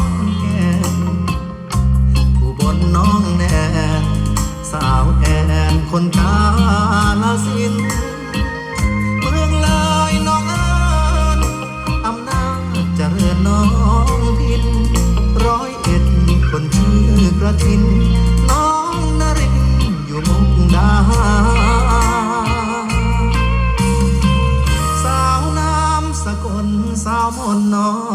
ขอนแก่นอุบลน้องแนนสาวแอนคนกาลสินเมืองเลยน้องเอิญอำนาจเจริญน้องพินร้อยเอ็ดคนชื่อกระทิน น้องนรินอยู่มุกดาหารสาวน้ำสกลสาวมนน้อง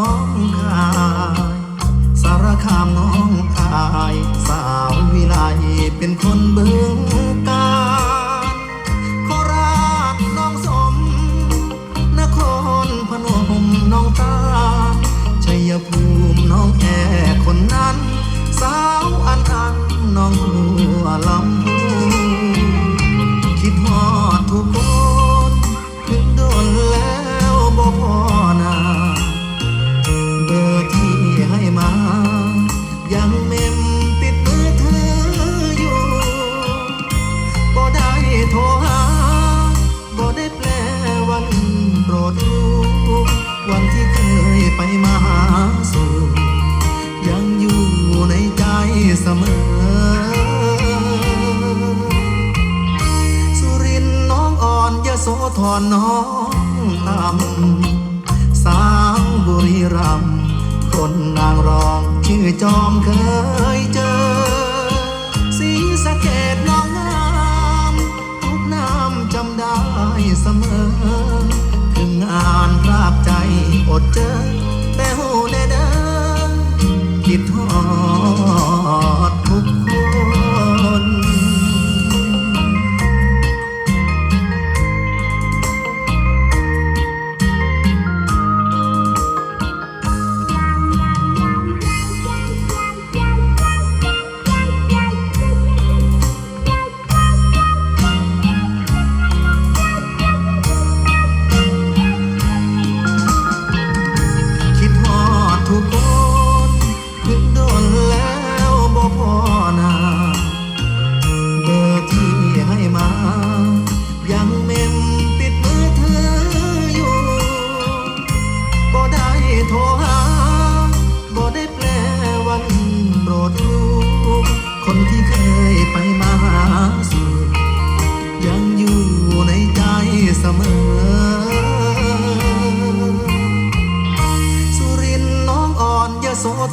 เป็นคนเบึงการโคราชน้องสม นครพนมน้องตา ชัยภูมิน้องแอคนนั้น สาวอันอันน้องหัวลำ โสธรน้องต่ำสางบุรีรัมคนนางรองชื่อจอมเคยเจอ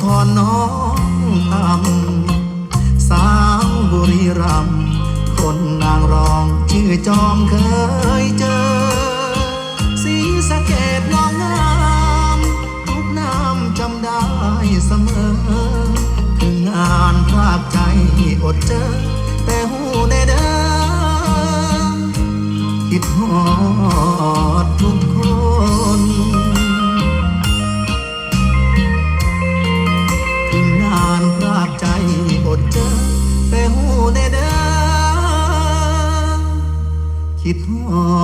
ธรน้องต่ำสาวบุรีรัมย์คนนางรองชื่อจอมเคยเจอ สีสะเกดน้องงามทุกน้ำจำได้เสมอถึงงานพรากใจอดเจอ แต่หูได้เด้อคิดฮอดทุกคน คิดฮอ